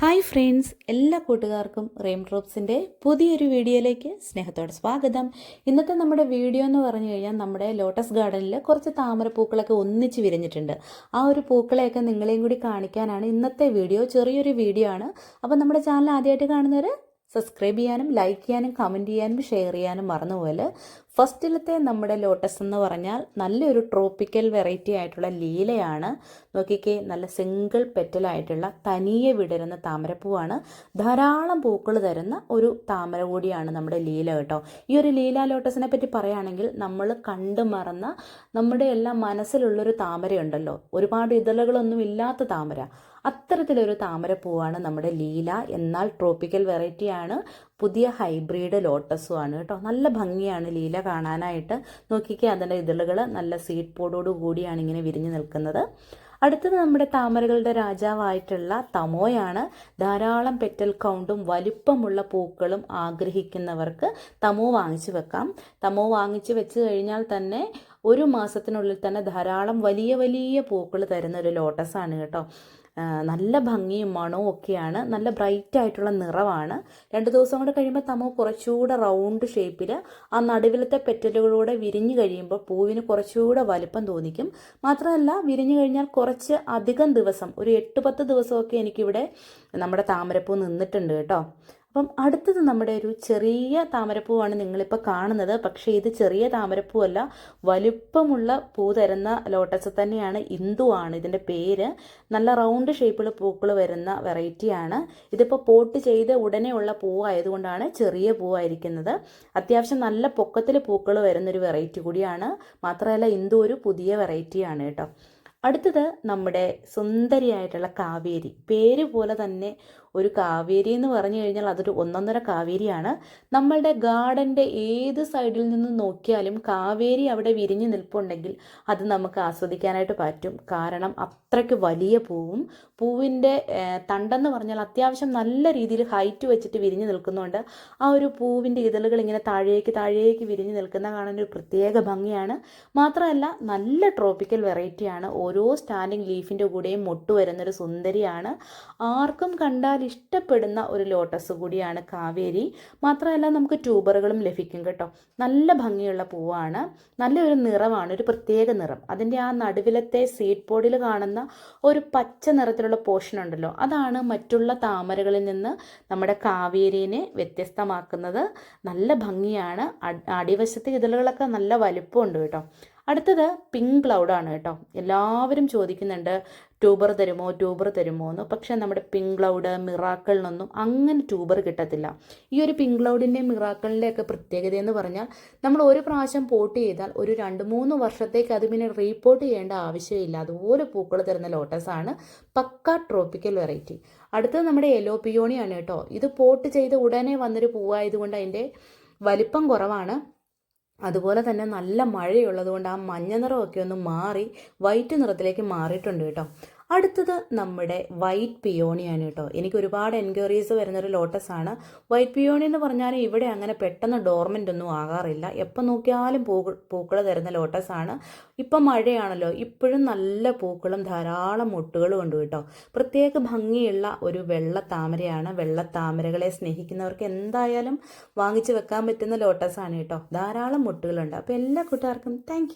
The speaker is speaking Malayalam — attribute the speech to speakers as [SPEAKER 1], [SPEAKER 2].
[SPEAKER 1] ഹായ് ഫ്രണ്ട്സ് എല്ലാ കൂട്ടുകാർക്കും റെയിം ഡ്രോപ്സിന്റെ പുതിയൊരു വീഡിയോയിലേക്ക് സ്നേഹത്തോടെ സ്വാഗതം. ഇന്നത്തെ നമ്മുടെ വീഡിയോ എന്ന് പറഞ്ഞു കഴിഞ്ഞാൽ നമ്മുടെ ലോട്ടസ് ഗാർഡനിൽ കുറച്ച് താമരപ്പൂക്കളൊക്കെ ഒന്നിച്ച് വിരിഞ്ഞിട്ടുണ്ട്. ആ ഒരു പൂക്കളെയൊക്കെ നിങ്ങളെയും കൂടി കാണിക്കാനാണ് ഇന്നത്തെ വീഡിയോ ചെറിയൊരു വീഡിയോ ആണ്. അപ്പോൾ നമ്മുടെ ചാനൽ ആദ്യമായിട്ട് കാണുന്നവർ സബ്സ്ക്രൈബ് ചെയ്യാനും ലൈക്ക് ചെയ്യാനും കമന്റ് ചെയ്യാനും ഷെയർ ചെയ്യാനും മറന്നുപോലെ ഫസ്റ്റിലത്തെ നമ്മുടെ ലോട്ടസ് എന്ന് പറഞ്ഞാൽ നല്ലൊരു ട്രോപ്പിക്കൽ വെറൈറ്റി ആയിട്ടുള്ള ലീലയാണ്. നോക്കിക്കേ നല്ല സിംഗിൾ പെറ്റലായിട്ടുള്ള തനിയെ വിടരുന്ന താമരപ്പൂവാണ്. ധാരാളം പൂക്കൾ തരുന്ന ഒരു താമര കൂടിയാണ് നമ്മുടെ ലീല കേട്ടോ. ഈ ഒരു ലീല ലോട്ടസിനെ പറ്റി പറയുകയാണെങ്കിൽ നമ്മൾ കണ്ടു മറന്ന നമ്മുടെ എല്ലാം മനസ്സിലുള്ളൊരു താമരയുണ്ടല്ലോ. ഒരുപാട് ഇതളുകളൊന്നും ഇല്ലാത്ത താമര. അത്തരത്തിലൊരു താമരപ്പൂവാണ് നമ്മുടെ ലീല. എന്നാൽ ട്രോപ്പിക്കൽ വെറൈറ്റിയാണ് പുതിയ ഹൈബ്രിഡ് ലോട്ടസും കേട്ടോ. നല്ല ഭംഗിയാണ് ലീല കാണാനായിട്ട്. നോക്കിക്കേ അതിന്റെ ഇതളുകൾ നല്ല സീഡ് പോഡോട് കൂടിയാണ് ഇങ്ങനെ വിരിഞ്ഞു നിൽക്കുന്നത്. അടുത്തത് നമ്മുടെ താമരകളുടെ രാജാവായിട്ടുള്ള തമോയാണ്. ധാരാളം പെറ്റൽ കൗണ്ടും വലിപ്പമുള്ള പൂക്കളും ആഗ്രഹിക്കുന്നവർക്ക് തമോ വാങ്ങിച്ചു വെക്കാം. തമോ വാങ്ങിച്ചു വെച്ച് കഴിഞ്ഞാൽ തന്നെ ഒരു മാസത്തിനുള്ളിൽ തന്നെ ധാരാളം വലിയ വലിയ പൂക്കൾ തരുന്ന ഒരു ലോട്ടസാണ് കേട്ടോ. നല്ല ഭംഗിയും മണവും ഒക്കെയാണ്. നല്ല ബ്രൈറ്റ് ആയിട്ടുള്ള നിറമാണ് രണ്ട് ദിവസം കൂടെ കഴിയുമ്പോൾ തമോ കുറച്ചുകൂടെ റൗണ്ട് ഷേപ്പിൽ ആ നടുവിലത്തെ പെറ്റലുകളൂടെ വിരിഞ്ഞു കഴിയുമ്പോൾ പൂവിന് കുറച്ചുകൂടെ വലുപ്പം തോന്നിക്കും. മാത്രമല്ല വിരിഞ്ഞു കഴിഞ്ഞാൽ കുറച്ച് അധികം ദിവസം ഒരു എട്ട് പത്ത് ദിവസമൊക്കെ എനിക്കിവിടെ നമ്മുടെ താമരപ്പൂ നിന്നിട്ടുണ്ട് കേട്ടോ. അപ്പം അടുത്തത് നമ്മുടെ ഒരു ചെറിയ താമരപ്പൂവാണ് നിങ്ങളിപ്പോൾ കാണുന്നത്. പക്ഷേ ഇത് ചെറിയ താമരപ്പൂവല്ല. വലുപ്പമുള്ള പൂ തരുന്ന ലോട്ടസ് തന്നെയാണ് ഇന്ദുവാണ് ഇതിന്റെ പേര്. നല്ല റൗണ്ട് ഷേപ്പുള്ള പൂക്കൾ വരുന്ന വെറൈറ്റിയാണ്. ഇതിപ്പോൾ പോട്ട് ചെയ്ത് ഉടനെ ഉള്ള പൂവായതുകൊണ്ടാണ് ചെറിയ പൂവായിരിക്കുന്നത്. അത്യാവശ്യം നല്ല പൊക്കത്തിൽ പൂക്കൾ വരുന്നൊരു വെറൈറ്റി കൂടിയാണ്. മാത്രമല്ല ഇന്ദു ഒരു പുതിയ വെറൈറ്റിയാണ് കേട്ടോ. അടുത്തത് നമ്മുടെ സുന്ദരിയായിട്ടുള്ള കാവേരി. പേര് പോലെ തന്നെ ഒരു കാവേരി എന്ന് പറഞ്ഞു കഴിഞ്ഞാൽ അതൊരു ഒന്നൊന്നര കാവേരിയാണ്. നമ്മളുടെ ഗാർഡന്റെ ഏത് സൈഡിൽ നിന്ന് നോക്കിയാലും കാവേരി അവിടെ വിരിഞ്ഞു നിൽപ്പുണ്ടെങ്കിൽ അത് നമുക്ക് ആസ്വദിക്കാനായിട്ട് പറ്റും. കാരണം അത്രയ്ക്ക് വലിയ പൂവും പൂവിന്റെ തണ്ടെന്ന് പറഞ്ഞാൽ അത്യാവശ്യം നല്ല രീതിയിൽ ഹൈറ്റ് വെച്ചിട്ട് വിരിഞ്ഞു നിൽക്കുന്നുണ്ട് ആ ഒരു പൂവിന്റെ ഇതളുകൾ ഇങ്ങനെ താഴേക്ക് താഴേക്ക് വിരിഞ്ഞു നിൽക്കുന്ന കാണാൻ ഒരു പ്രത്യേക ഭംഗിയാണ്. മാത്രമല്ല നല്ല ട്രോപ്പിക്കൽ വെറൈറ്റിയാണ്. ഓരോ സ്റ്റാൻഡിങ് ലീഫിന്റെ കൂടെയും മൊട്ട് വരുന്നൊരു സുന്ദരിയാണ്. ആർക്കും കണ്ടാൽ ഇഷ്ടപ്പെടുന്ന ഒരു ലോട്ടസ് കൂടിയാണ് കാവേരി. മാത്രമല്ല നമുക്ക് ട്യൂബറുകളും ലഭിക്കും കേട്ടോ. നല്ല ഭംഗിയുള്ള പൂവാണ്. നല്ലൊരു നിറമാണ് ഒരു പ്രത്യേക നിറം. അതിന്റെ ആ നടുവിലത്തെ സീഡ് പോഡിൽ കാണുന്ന ഒരു പച്ച നിറത്തിലുള്ള പോർഷൻ ഉണ്ടല്ലോ അതാണ് മറ്റുള്ള താമരകളിൽ നിന്ന് നമ്മുടെ കാവേരിനെ വ്യത്യസ്തമാക്കുന്നത്. നല്ല ഭംഗിയാണ്. അടിവശത്തെ ഇതളുകളൊക്കെ നല്ല വലുപ്പമുണ്ട് കേട്ടോ. അടുത്തത് പിങ്ക് ക്ലൗഡ് ആണ് കേട്ടോ. എല്ലാവരും ചോദിക്കുന്നുണ്ട് ട്യൂബർ തരുമോ ട്യൂബർ തരുമോ എന്ന്. പക്ഷെ നമ്മുടെ പിങ്ക് ക്ലൗഡ് മിറാക്കളിനൊന്നും അങ്ങനെ ട്യൂബർ കിട്ടത്തില്ല. ഈ ഒരു പിങ്ക് ക്ലൗഡിന്റെയും മിറാക്കളിന്റെയൊക്കെ പ്രത്യേകത എന്ന് പറഞ്ഞാൽ നമ്മൾ ഒരു പ്രാവശ്യം പോട്ട് ചെയ്താൽ ഒരു രണ്ട് മൂന്ന് വർഷത്തേക്ക് അത് പിന്നെ റീപോർട്ട് ചെയ്യേണ്ട ആവശ്യമില്ല. അതുപോലെ പൂക്കൾ തരുന്ന ലോട്ടസാണ് പക്ക ട്രോപ്പിക്കൽ വെറൈറ്റി അടുത്തത് നമ്മുടെ യെല്ലോ പിയോണിയാണ് കേട്ടോ. ഇത് പോട്ട് ചെയ്ത് ഉടനെ വന്നൊരു പൂവായതുകൊണ്ട് അതിന്റെ വലിപ്പം കുറവാണ്. അതുപോലെ തന്നെ നല്ല മഴയുള്ളത് കൊണ്ട് ആ മഞ്ഞ നിറമൊക്കെ ഒന്ന് മാറി വൈറ്റ് നിറത്തിലേക്ക് മാറിയിട്ടുണ്ട് കേട്ടോ. അടുത്തത് നമ്മുടെ വൈറ്റ് പിയോണിയാണ് കേട്ടോ. എനിക്ക് ഒരുപാട് എൻക്വയറീസ് വരുന്നൊരു ലോട്ടസ് ആണ് വൈറ്റ് പിയോണി എന്ന് പറഞ്ഞാൽ ഇവിടെ അങ്ങനെ പെട്ടെന്ന് ഡോർമെന്റ് ഒന്നും ആകാറില്ല. എപ്പോൾ നോക്കിയാലും പൂ പൂക്കൾ തരുന്ന ലോട്ടസ് ആണ് ഇപ്പം മഴയാണല്ലോ. ഇപ്പോഴും നല്ല പൂക്കളും ധാരാളം മുട്ടുകളും ഉണ്ട് കേട്ടോ. പ്രത്യേക ഭംഗിയുള്ള ഒരു വെള്ള താമരയാണ്. വെള്ള താമരകളെ സ്നേഹിക്കുന്നവർക്ക് എന്തായാലും വാങ്ങിച്ചു വെക്കാൻ പറ്റുന്ന ലോട്ടസ് ആണ് കേട്ടോ. ധാരാളം മുട്ടുകളുണ്ട്. അപ്പോൾ എല്ലാ കൂട്ടുകാർക്കും താങ്ക്